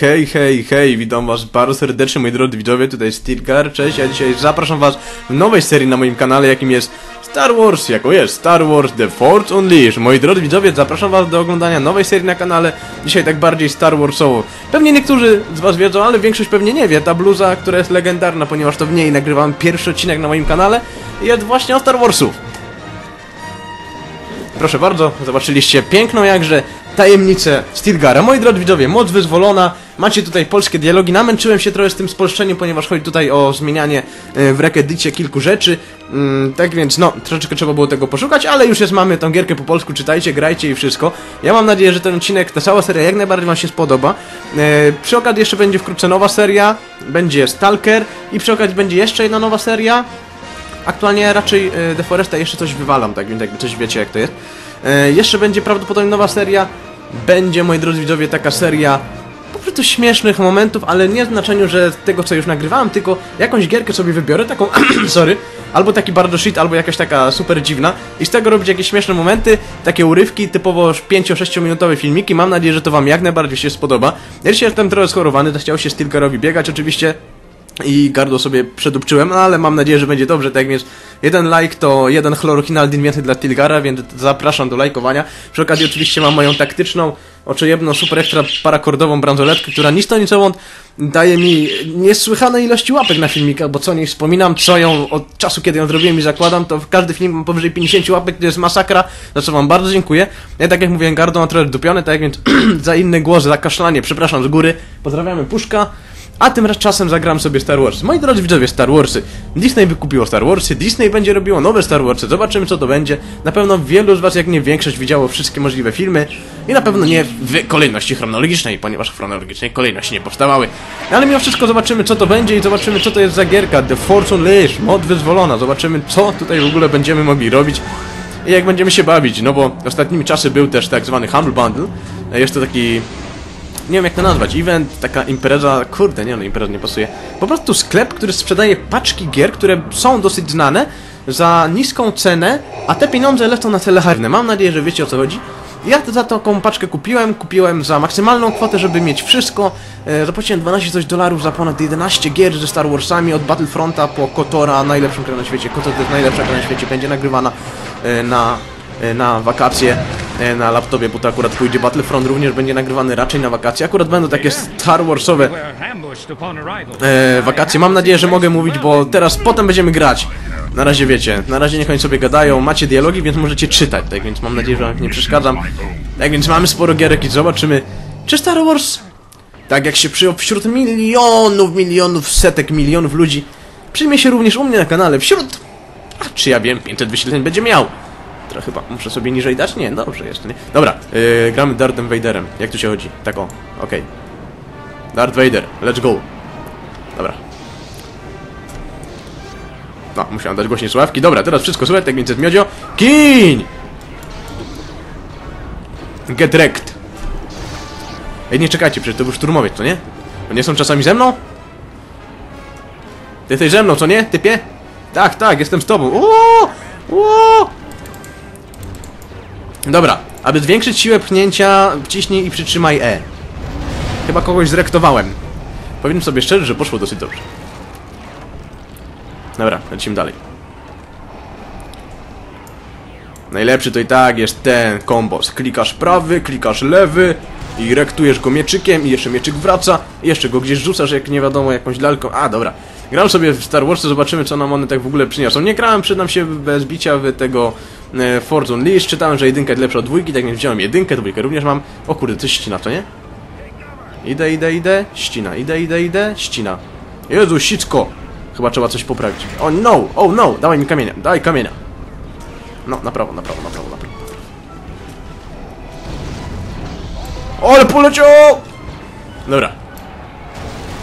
Hej, hej, hej, witam was bardzo serdecznie moi drodzy widzowie, tutaj Stilgar, cześć, ja dzisiaj zapraszam was w nowej serii na moim kanale, jakim jest Star Wars, jako jest Star Wars The Force Unleashed. Moi drodzy widzowie, zapraszam was do oglądania nowej serii na kanale, dzisiaj tak bardziej Star Warsowo. Pewnie niektórzy z was wiedzą, ale większość pewnie nie wie, ta bluza, która jest legendarna, ponieważ to w niej nagrywam pierwszy odcinek na moim kanale, jest właśnie o Star Warsów. Proszę bardzo, zobaczyliście piękną jakże tajemnicę Stilgara. Moi drodzy widzowie, moc wyzwolona, macie tutaj polskie dialogi. Namęczyłem się trochę z tym spolszczeniem, ponieważ chodzi tutaj o zmienianie e, w rekedycie kilku rzeczy. Mm, tak więc, no, troszeczkę trzeba było tego poszukać, ale już jest, mamy tą gierkę po polsku, czytajcie, grajcie i wszystko. Ja mam nadzieję, że ten odcinek, ta cała seria jak najbardziej wam się spodoba. E, przy okazji jeszcze będzie wkrótce nowa seria, będzie Stalker i przy okazji będzie jeszcze jedna nowa seria. Aktualnie raczej e, The Foresta jeszcze coś wywalam, tak więc jakby coś wiecie jak to jest. E, jeszcze będzie prawdopodobnie nowa seria. Będzie, moi drodzy widzowie, taka seria po prostu śmiesznych momentów, ale nie w znaczeniu, że tego co już nagrywałem, tylko jakąś gierkę sobie wybiorę, taką, sorry, albo taki bardzo shit, albo jakaś taka super dziwna i z tego robić jakieś śmieszne momenty, takie urywki, typowo 5-6 minutowe filmiki, mam nadzieję, że to wam jak najbardziej się spodoba. Ja dzisiaj jestem trochę schorowany, chciał się Stilkerowi biegać oczywiście, i gardło sobie przedupczyłem, no ale mam nadzieję, że będzie dobrze, tak więc jeden like to jeden chlorokinaldin więcej dla Tilgara, więc zapraszam do lajkowania. Przy okazji oczywiście mam moją taktyczną, oczojebną, super ekstra parakordową bransoletkę, która nic to nicowąd daje mi niesłychane ilości łapek na filmikach, bo co nie wspominam, co ją od czasu, kiedy ją zrobiłem i zakładam, to w każdy film mam powyżej 50 łapek, to jest masakra, za co wam bardzo dziękuję. Ja tak jak mówiłem, gardło mam trochę dupione, tak więc za inny głos, za kaszlanie, przepraszam z góry, pozdrawiamy Puszka. A tym czasem zagram sobie Star Wars. Moi drodzy widzowie, Star Warsy. Disney wykupiło Star Warsy, Disney będzie robiło nowe Star Warsy. Zobaczymy co to będzie. Na pewno wielu z was, jak nie większość, widziało wszystkie możliwe filmy. I na pewno nie w kolejności chronologicznej, ponieważ w chronologicznej kolejności nie powstawały. Ale mimo wszystko zobaczymy co to będzie i zobaczymy co to jest za gierka. The Force Unleashed, mod wyzwolona. Zobaczymy co tutaj w ogóle będziemy mogli robić. I jak będziemy się bawić, no bo ostatnimi czasy był też tak zwany Humble Bundle. Jest to taki nie wiem jak to nazwać, event, taka impreza, kurde, nie no, impreza nie pasuje. Po prostu sklep, który sprzedaje paczki gier, które są dosyć znane, za niską cenę, a te pieniądze lecą na cele charytatywne. Mam nadzieję, że wiecie o co chodzi. Ja za taką paczkę kupiłem, kupiłem za maksymalną kwotę, żeby mieć wszystko. E, zapłaciłem 12 coś dolarów za ponad 11 gier ze Star Warsami, od Battlefronta po Kotora, najlepszą grę na świecie. Kotor to jest najlepsza gra na świecie, będzie nagrywana e, na, e, na wakacje. E, na laptopie, bo to akurat pójdzie Battlefront również będzie nagrywany raczej na wakacje. Akurat będą takie Star Warsowe e, wakacje. Mam nadzieję, że mogę mówić, bo teraz potem będziemy grać. Na razie wiecie, na razie niech oni sobie gadają, macie dialogi, więc możecie czytać, tak więc mam nadzieję, że nie przeszkadzam. Tak więc mamy sporo gierek i zobaczymy, czy Star Wars, tak jak się przyjął wśród milionów, milionów, setek milionów ludzi, przyjmie się również u mnie na kanale, wśród, a, czy ja wiem, 500 wyświetleń będzie miał. Trochę chyba muszę sobie niżej dać? Nie, dobrze jest, nie? Dobra, yy, gramy Darthem Vaderem. Jak tu się chodzi? Tak o, okej. Okay. Darth Vader, let's go. Dobra. No, musiałem dać głośniej sławki. Dobra, teraz wszystko słychać, tak więc jest miodzio. Kiń! Get wrecked. Ej, nie czekajcie, przecież to był szturmowiec, co nie? Bo nie są czasami ze mną? Ty jesteś ze mną, co nie, typie? Tak, tak, jestem z tobą. Uuu! Uuu! Dobra, aby zwiększyć siłę pchnięcia, wciśnij i przytrzymaj E. Chyba kogoś zrektowałem. Powiem sobie szczerze, że poszło dosyć dobrze. Dobra, lecimy dalej. Najlepszy to i tak jest ten kombos. Klikasz prawy, klikasz lewy i rektujesz go mieczykiem i jeszcze mieczyk wraca i jeszcze go gdzieś rzucasz jak nie wiadomo jakąś lalką. A, dobra. Gram sobie w Star Wars, zobaczymy co nam one tak w ogóle przyniosą. Nie grałem, przydam się bez bicia w tego e, Forza Unleashed. Czytałem, że jedynka jest lepsza od dwójki, tak więc wziąłem jedynkę, dwójkę również mam. O kurde, coś ścina, to nie? Idę, idę, idę, ścina, idę, idę, idę, ścina. Jezu, sicko! Chyba trzeba coś poprawić. Oh, no, oh no, dawaj mi kamienia, daj kamienia. No, na prawo, na prawo, na prawo, na prawo. Ale poleciał! Dobra.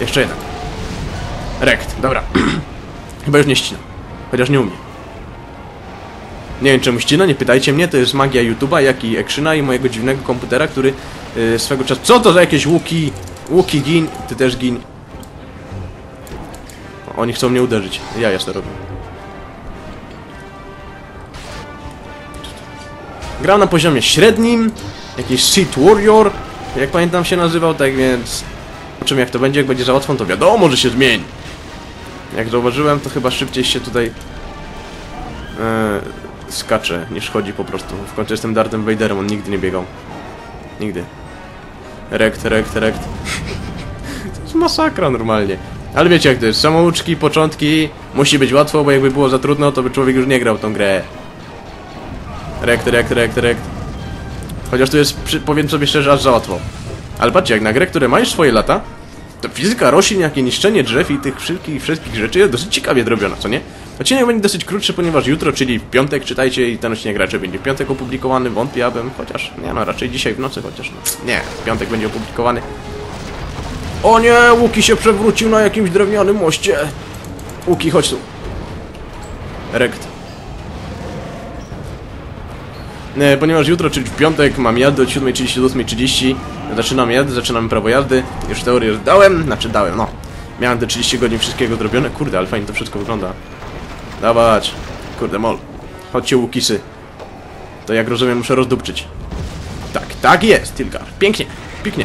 Jeszcze jeden. Rekt, dobra. Chyba już nie ścina. Chociaż nie umie. Nie wiem czemu ścina, nie pytajcie mnie, to jest magia YouTube'a, jak i Actiona i mojego dziwnego komputera, który yy, swego czasu... Co to za jakieś łuki? Łuki gin, ty też gin. Oni chcą mnie uderzyć. Ja to robię. Gram na poziomie średnim. Jakiś Seat Warrior, jak pamiętam się nazywał, tak więc... Zobaczymy jak to będzie, jak będzie za łatwą, to wiadomo, że się zmieni. Jak zauważyłem, to chyba szybciej się tutaj e, skacze, niż chodzi po prostu. W końcu jestem Darthem Vaderem, on nigdy nie biegał. Nigdy. Rekt, rekt, rekt. to jest masakra normalnie. Ale wiecie jak to jest, samouczki, początki, musi być łatwo, bo jakby było za trudno, to by człowiek już nie grał tą grę. Rekt, rekt, rekt, rekt. Chociaż tu jest, powiem sobie szczerze, aż za łatwo. Ale patrzcie, jak na grę, które ma już swoje lata, to fizyka roślin, jak i niszczenie drzew i tych wszystkich, wszystkich rzeczy jest dosyć ciekawie zrobiona, co nie? Odcinek będzie dosyć krótszy, ponieważ jutro, czyli w piątek, czytajcie i ten odcinek raczej będzie w piątek opublikowany, wątpię abym, chociaż, nie no, raczej dzisiaj w nocy, chociaż, no, nie, w piątek będzie opublikowany. O nie, Łuki się przewrócił na jakimś drewnianym moście. Łuki, chodź tu. Rekt. E, ponieważ jutro, czyli w piątek, mam jazdę od 7.30 do 8.30. Zaczynam jazdę, zaczynamy prawo jazdy. Już teorię dałem, znaczy dałem, no. Miałem te 30 godzin wszystkiego zrobione. Kurde, ale fajnie to wszystko wygląda. Dawać. Kurde, mol. Chodźcie, Łukisy. To jak rozumiem, muszę rozdupczyć. Tak, tak jest, Tilgar. Pięknie, pięknie.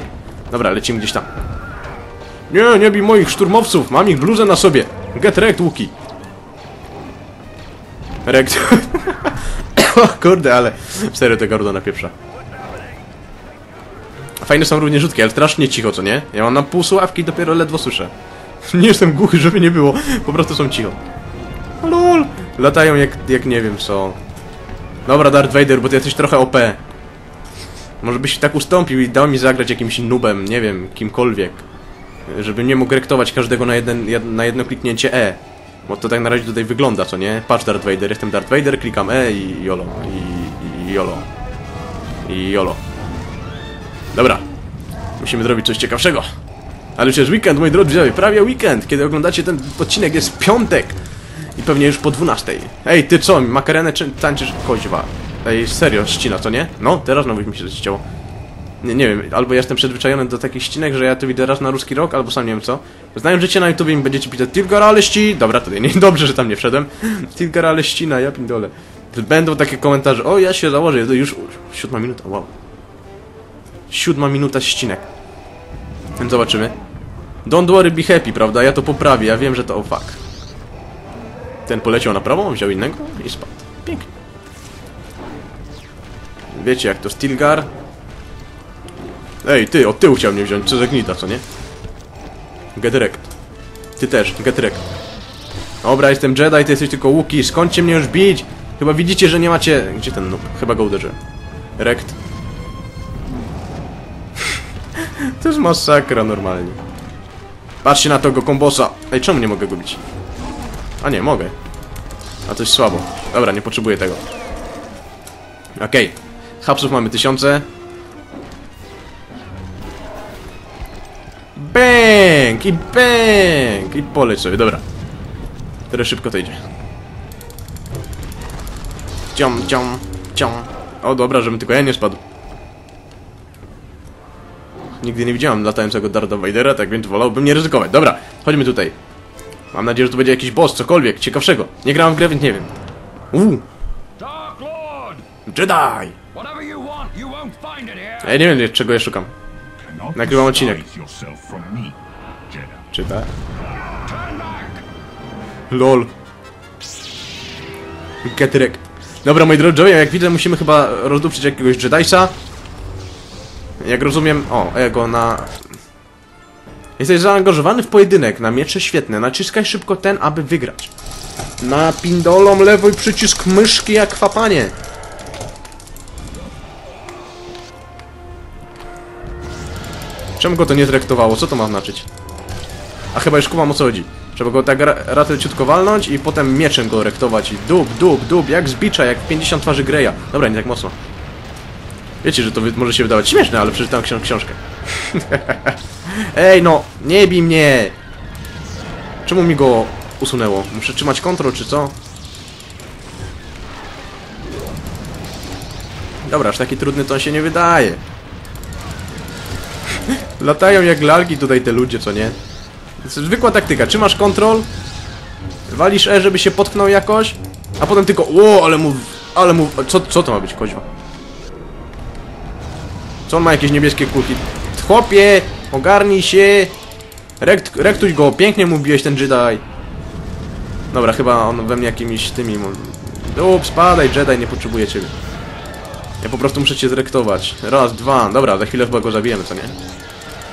Dobra, lecimy gdzieś tam. Nie, nie bij moich szturmowców, mam ich bluzę na sobie. Get wrecked, Łuki. Rekt. kurde, ale serio tego Gordona pieprza. Fajne są również rzutki, ale strasznie cicho, co nie? Ja mam na pół słuchawki i dopiero ledwo słyszę. nie jestem głuchy, żeby nie było, po prostu są cicho. Lol. Latają jak, jak nie wiem co. Dobra, Darth Vader, bo ty jesteś trochę OP. Może byś tak ustąpił i dał mi zagrać jakimś nubem, nie wiem, kimkolwiek. Żeby nie mógł rektować każdego na, jeden, jed, na jedno kliknięcie E. Bo to tak na razie tutaj wygląda, co nie? Patrz Darth Vader, jestem Darth Vader, klikam E i jolo. I, i jolo. I jolo. Dobra. Musimy zrobić coś ciekawszego. Ale już jest weekend, moi drodzy prawie weekend. Kiedy oglądacie ten odcinek, jest piątek. I pewnie już po 12. Ej, ty co, makarenę czy tańczysz? Koźwa. Ej, serio, ścina, co nie? No, teraz znowu mi się zacięło. Nie, nie wiem, albo jestem przyzwyczajony do takich ścinek, że ja to widzę raz na ruski rok, albo sam nie wiem co. Znając życie na YouTube i będziecie pisać Tilgar ale ści... Dobra, to nie, dobrze, że tam nie wszedłem. Tilgar ale ścina, ja pindole. Będą takie komentarze, o ja się założę, już siódma minuta, wow. Siódma minuta ścinek. Więc zobaczymy. Don't worry, be happy, prawda? Ja to poprawię, ja wiem, że to... O, fuck. Ten poleciał na prawo, wziął innego i spadł. Pięknie. Wiecie jak to Stilgar? Ej, ty, od tyłu chciał mnie wziąć, co za gnita, co nie? Get wrecked. Ty też, get wrecked. Dobra, jestem Jedi, ty jesteś tylko Łuki, skończcie mnie już bić! Chyba widzicie, że nie macie... Gdzie ten noob? Chyba go uderzyłem. Rekt. to jest masakra normalnie. Patrzcie na tego kombosa. Ej, czemu nie mogę go bić? A nie, mogę. A coś słabo. Dobra, nie potrzebuję tego. Okej. Okay. Hapsów mamy tysiące. Bęk! I bęk! I poleć sobie, dobra. Teraz szybko to idzie. Ciom, ciom, ciom. O, dobra, żebym tylko ja nie spadł. Nigdy nie widziałem latającego Darda Vadera, tak więc wolałbym nie ryzykować. Dobra, chodźmy tutaj. Mam nadzieję, że to będzie jakiś boss, cokolwiek, ciekawszego. Nie grałem w grę, więc nie wiem. Uuu! Jedi! Ja nie wiem, czego ja szukam. Cannot Nagrywam odcinek. Czy tak? LOL. Getrek. Dobra, moi drodzy, jak widzę, musimy chyba rozdupczyć jakiegoś Jedisa. Jak rozumiem... O, ego na... Jesteś zaangażowany w pojedynek na miecze świetne. Naciskaj szybko ten, aby wygrać. Na pindolą lewo i przycisk myszki jak kwapanie. Czemu go to nie zrektowało? Co to ma znaczyć? A chyba już kumam o co chodzi. Trzeba go tak ra raty ciutko walnąć i potem mieczem go rektować i dub, dub, dub, jak z bicza, jak 50 twarzy Greya. Dobra, nie tak mocno. Wiecie, że to może się wydawać śmieszne, ale przeczytałem ksią książkę. Ej, no, nie bij mnie! Czemu mi go usunęło? Muszę trzymać kontrol, czy co? Dobra, aż taki trudny to on się nie wydaje. Latają jak lalki tutaj te ludzie, co nie? Zwykła taktyka. Trzymasz kontrol, walisz E, żeby się potknął jakoś, a potem tylko ło, ale mu... ale mu... Co, co to ma być, koźwa? Co on ma jakieś niebieskie kulki? Chłopie, ogarnij się! Rekt, rektuj go, pięknie mu biłeś ten Jedi. Dobra, chyba on we mnie jakimiś tymi... Ups, spadaj Jedi, nie potrzebuję ciebie. Ja po prostu muszę cię zrektować. Raz, dwa, dobra, za chwilę chyba go zabijemy, co nie?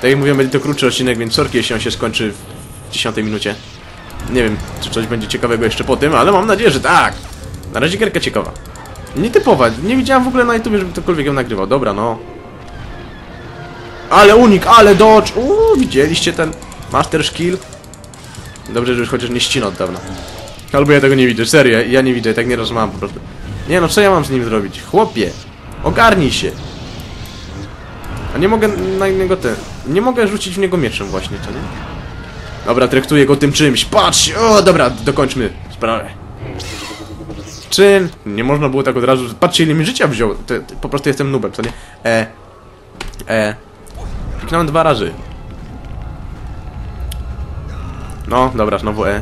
Tak jak mówiłem, będzie to krótszy odcinek, więc sorki, jeśli on się skończy w 10 minucie. Nie wiem, czy coś będzie ciekawego jeszcze po tym, ale mam nadzieję, że tak. Na razie gierka ciekawa. Nietypowa, nie widziałem w ogóle na YouTube, żeby ktokolwiek ją nagrywał. Dobra, no. Ale unik, ale dodge! Uuu, widzieliście ten Master Skill? Dobrze, że już chociaż nie ścina od dawna. Albo ja tego nie widzę, serio, ja nie widzę, tak nieraz mam po prostu. Nie no, co ja mam z nim zrobić? Chłopie, ogarnij się. A nie mogę na innego ten... Nie mogę rzucić w niego mieczem właśnie, co nie? Dobra, traktuję go tym czymś, patrz! O, dobra, dokończmy sprawę. Czyn? Nie można było tak od razu... Patrzcie, ile mi życia wziął. Te, te, po prostu jestem nubem, co nie? E... E... Kliknąłem dwa razy. No, dobra, znowu E.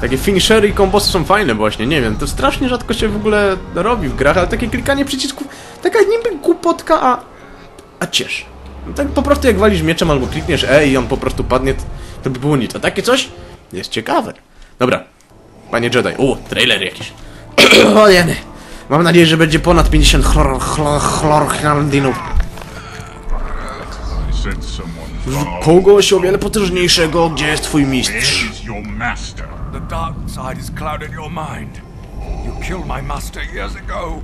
Takie finishery i kombosy są fajne właśnie, nie wiem, to strasznie rzadko się w ogóle robi w grach, ale takie klikanie przycisków, taka niby głupotka, a... a ciesz. No tak po prostu jak walisz mieczem albo klikniesz E i on po prostu padnie, to, to by było nic. A takie coś jest ciekawe. Dobra, panie Jedi, o, trailer jakiś. o jeny. Mam nadzieję, że będzie ponad 50 chlor, chlor, follow. Kogoś o wiele potężniejszego, gdzie jest twój mistrz? The dark side is clouded your mind. You killed my master years ago.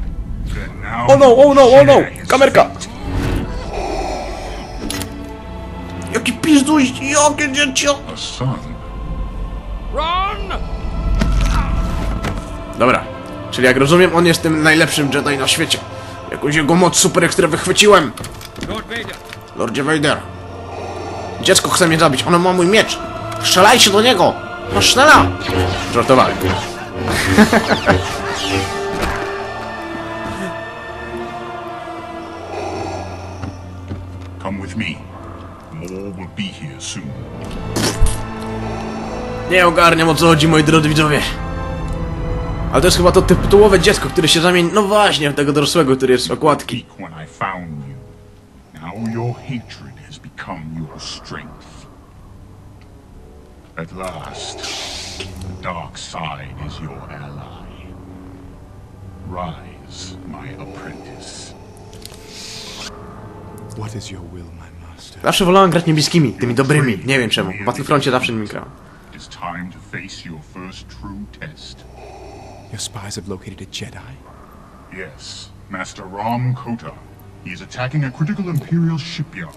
Then now O no, o no, o no! Kamerka! Jaki pizduś, jakie dziecię! Dobra, czyli jak rozumiem, on jest tym najlepszym Jedi na świecie. Jakąś jego moc super ekstra wychwyciłem. Lord Vader. Lordzie Vader. Dziecko chce mnie zabić, ono ma mój miecz. Strzelajcie do niego! No sznela! Żartowałem. here soon. Nie ogarniam o co chodzi, moi drodzy widzowie. Ale to jest chyba to tytułowe dziecko, które się zamieni... No właśnie, w tego dorosłego, który jest z okładki. Weak when I found you. Now your hatred has become your strength. At last, the dark side is your ally. Rise, my apprentice. What is your will, my? Zawsze wolałem grać niebieskimi, tymi dobrymi. Nie wiem czemu. W Battlefroncie zawsze nimi grałem. Your spies have located a Jedi? Yes, Master Ram Kota. He is attacking a critical Imperial shipyard.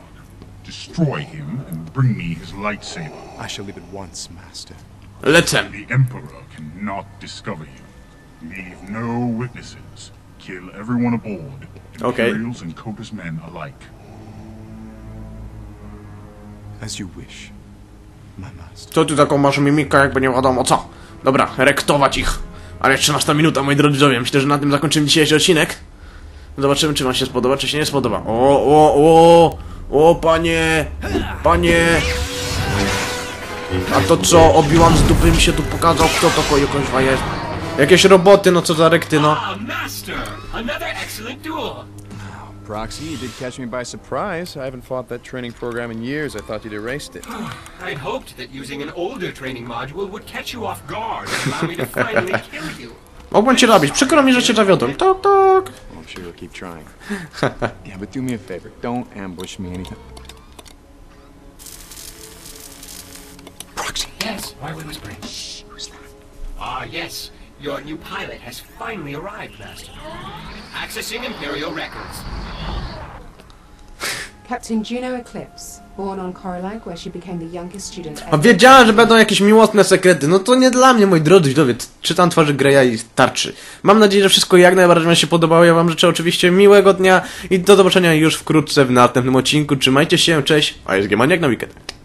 Destroy him and bring me his lightsaber. I shall leave at once, master. Lecę. The Emperor cannot discover you. Leave no witnesses. Kill everyone aboard. Okay. Imperials and Kota's men alike. As you wish, my master. Co ty taką masz mimikę, jakby nie wiadomo co? Dobra, rektować ich. Ale 13 minuta, moi drodzy widzowie. Myślę, że na tym zakończymy dzisiejszy odcinek. Zobaczymy, czy wam się spodoba, czy się nie spodoba. O, o, o! O, panie! Panie! A to co? Obiłam z dupy mi się tu pokazał, kto to koju kończwa jest. Jakieś roboty, no co za rekty, no. Proxy, you did catch me by surprise. I haven't fought that training program in years. I thought you'd erased it. I'd hoped that using an older training module would catch you off guard and allow me to finally kill you. Mogłem cię robić, przykro mi, że cię zawiodłem. Tak, tak. Well, I'm sure you'll keep trying. yeah, but do me a favor. Don't ambush me anytime. Proxy! Yes, why are we whispering? Shh, who's that? Ah, yes. Your new pilot has finally arrived, Master. Accessing Imperial records. Captain Juno Eclipse, born on Corilag, where she became the youngest student A wiedziałem, że będą jakieś miłosne sekrety. No to nie dla mnie, moi drodzy widzowie. Czytam twarzy Greya i starczy. Mam nadzieję, że wszystko jak najbardziej wam się podobało. Ja wam życzę oczywiście miłego dnia i do zobaczenia już wkrótce w następnym odcinku. Trzymajcie się, cześć. A jest Maniak na weekend.